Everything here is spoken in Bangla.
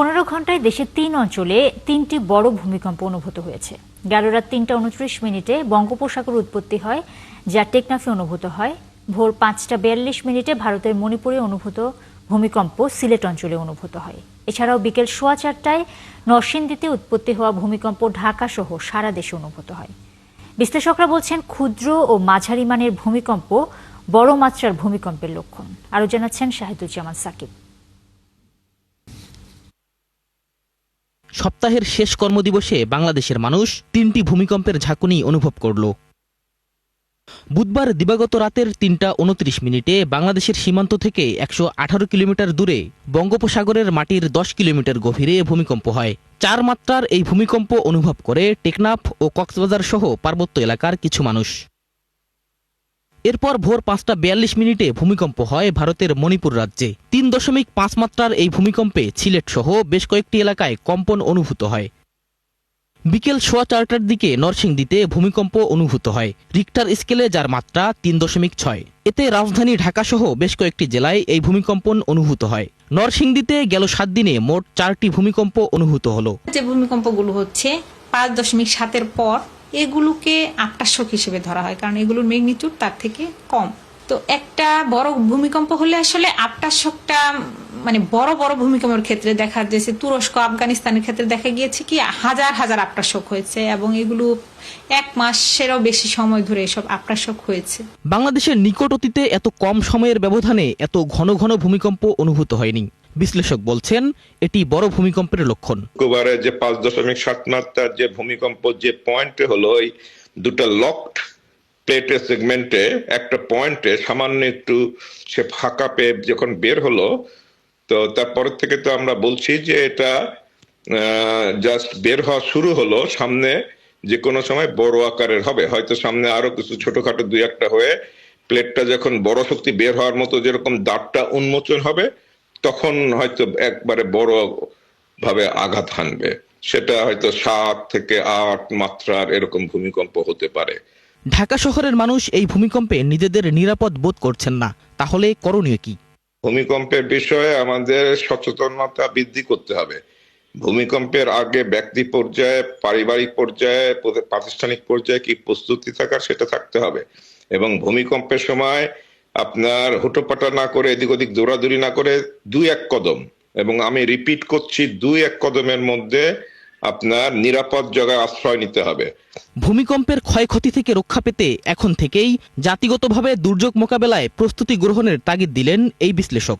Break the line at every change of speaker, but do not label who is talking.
পনেরো ঘন্টায় দেশের তিন অঞ্চলে তিনটি বড় ভূমিকম্প অনুভূত হয়েছে। গেল রাত তিনটা উনত্রিশ মিনিটে বঙ্গোপসাগর উৎপত্তি হয়, যা টেকনাফে অনুভূত হয়। ভোর পাঁচটা বিয়াল্লিশ মিনিটে ভারতের মণিপুরে অনুভূত ভূমিকম্প সিলেট অঞ্চলে অনুভূত হয়। এছাড়াও বিকেল সোয়া চারটায় নরসিংদীতে উৎপত্তি হওয়া ভূমিকম্প ঢাকা সহ সারা দেশে অনুভূত হয়। বিশ্লেষকরা বলছেন, ক্ষুদ্র ও মাঝারি মানের ভূমিকম্প বড় মাত্রার ভূমিকম্পের লক্ষণ। আরও জানাচ্ছেন শাহিদুজ্জামান সাকিব।
সপ্তাহের শেষ কর্মদিবসে বাংলাদেশের মানুষ তিনটি ভূমিকম্পের ঝাঁকুনি অনুভব করল। বুধবার দিবাগত রাতের তিনটা উনত্রিশ মিনিটে বাংলাদেশের সীমান্ত থেকে একশো আঠারো কিলোমিটার দূরে বঙ্গোপসাগরের মাটির দশ কিলোমিটার গভীরে ভূমিকম্প হয়। চার মাত্রার এই ভূমিকম্প অনুভব করে টেকনাফ ও কক্সবাজার সহ পার্বত্য এলাকার কিছু মানুষ। এরপর ভোর পাঁচটা বিয়াল্লিশ মিনিটে ভূমিকম্প হয় ভারতের মণিপুর রাজ্যে। তিন দশমিক পাঁচ মাত্রার এই ভূমিকম্পে সিলেট সহ বেশ কয়েকটি এলাকায় কম্পন অনুভূত হয়। বিকেল সোয়া চারটার দিকে নরসিংদীতে ভূমিকম্প অনুভূত হয়। রিক্টার স্কেলে যার মাত্রা তিন দশমিক ছয়। এতে রাজধানী ঢাকা সহ বেশ কয়েকটি জেলায় এই ভূমিকম্পন অনুভূত হয়। নরসিংদীতে গেল সাত দিনে মোট চারটি ভূমিকম্প অনুভূত হলো।
যে ভূমিকম্পগুলো হচ্ছে, পাঁচ দশমিক সাতের পর এগুলোকে আকাশক হিসেবে ধরা হয়, কারণ এগুলোর ম্যাগনিটিউড তার থেকে কম। তো একটা বড় ভূমিকম্প হলে আসলে আফটারশকটা মানে বড় বড় ভূমিকম্পের ক্ষেত্রে দেখা যাচ্ছে তুরস্ক আফগানিস্তানের ক্ষেত্রে দেখা গিয়েছে কি হাজার হাজার আফটারশক হয়েছে এবং এগুলো এক মাসেরও বেশি সময় ধরে এসব আফটারশক হয়েছে।
বাংলাদেশের নিকট অতীতে এত কম সময়ের ব্যবধানে এত ঘন ঘন ভূমিকম্প অনুভূত হয়নি। বিশ্লেষক বলছেন এটি বড় ভূমিকম্পের লক্ষণ।
শুক্রবারে যে পাঁচ দশমিক সাত মাত্রার যে ভূমিকম্প যে পয়েন্টে হলো ওই দুটো লকড প্লেটের সেগমেন্টে একটা পয়েন্টে সামান্য একটু সে ফাঁকা পেয়ে যখন বের হলো তো তারপর থেকে তো আমরা বলছি যে এটা জাস্ট বের হওয়া শুরু হলো, সামনে যে কোনো সময় বড় আকারের হবে। হয়তো সামনে আরও কিছু ছোটখাটো দুই একটা হয়ে প্লেটটা যখন বড় শক্তি বের হওয়ার মতো যেরকম দাঁতটা উন্মোচন হবে, তখন হয়তো একবারে বড় ভাবে আঘাত হানবে। সেটা হয়তো সাত থেকে আট মাত্রার এরকম ভূমিকম্প হতে পারে।
ঢাকা শহরের মানুষ এই ভূমিকম্পে নিজেদের নিরাপদ বোধ করছেন না। তাহলে করণীয় কি?
ভূমিকম্পের বিষয়ে আমাদের সচেতনতা বৃদ্ধি করতে হবে। ভূমিকম্পের আগে ব্যক্তি পর্যায়ে, পারিবারিক পর্যায়ে প্রাতিষ্ঠানিক পর্যায়ে কি প্রস্তুতি থাকার সেটা থাকতে হবে। এবং ভূমিকম্পের সময় আপনার হুটোপাটা না করে, এদিক ওদিক দৌড়াদৌড়ি না করে দুই এক কদম, এবং আমি রিপিট করছি দুই এক কদমের মধ্যে আপনার নিরাপদ জায়গায় আশ্রয় নিতে হবে।
ভূমিকম্পের ক্ষয়ক্ষতি থেকে রক্ষা পেতে এখন থেকেই জাতিগতভাবে দুর্যোগ মোকাবেলায় প্রস্তুতি গ্রহণের তাগিদ দিলেন এই বিশ্লেষক।